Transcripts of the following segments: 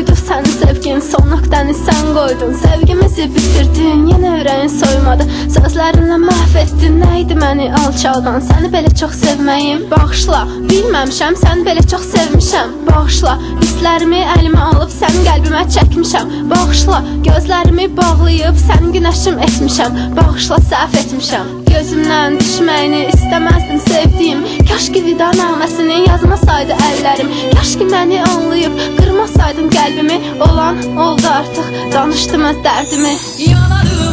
buydu sənin sevgin? Son nöqtəni sən qoydun Sevgimizi bitirdin Yenə ürəyin soymadı. Sözlərinlə məhv etdin Nə idi məni alçaldan? Səni belə çox sevməyim Bağışla Bilməmişəm Səni belə çox sevmişəm Bağışla Hisslərimi əlimə alıb Sənin qəlbimə çəkmişəm Bağışla Gözlərimi bağlayıb Sənin günəşim etmişəm Bağışla səhv etmişəm Gözümdən düşməyini istəməzdim sevdiyim Kaş ki vida naməsini yazmasaydı əllərim Kaş ki məni anlayıb qırmasaydın qəlbimi Olan oldu artıq danışdım öz dərdimi yanarım,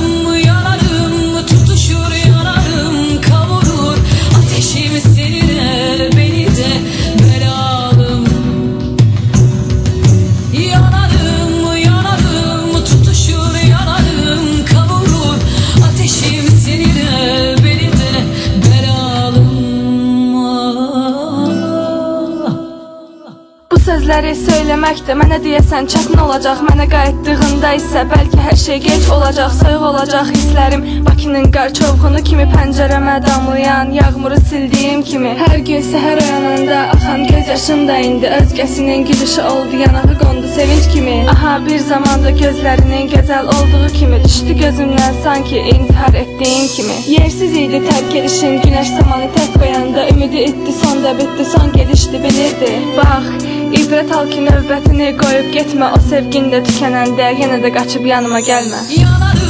sözləri söyləmək də mənə deyəsən çətin olacaq. Mənə qayıtdığında isə bəlkə hər şey gec olacaq. Soyuq olacaq hisslərim. Bakının qar çovğunu kimi pəncərəmə damlayan Yağmuru sildiyim kimi. Hər gün səhər oyananda axan göz yaşım da indi Özgəsinin gülüşü oldu yanağı qondu sevinç kimi. Aha bir zamanda gözlərinin gözəl olduğu kimi Düşdü gözümdən sanki intihar etdiyim kimi. Yersiz idi tərk edişin günəş samanı tək qoyanda Ümidi itdi sonda bitdi son gedişdi bilirdi. Bax İbrət al ki növbətini qoyub getmə O sevgin də tükənəndə yenə də qaçıb yanıma gəlmə. Yanarım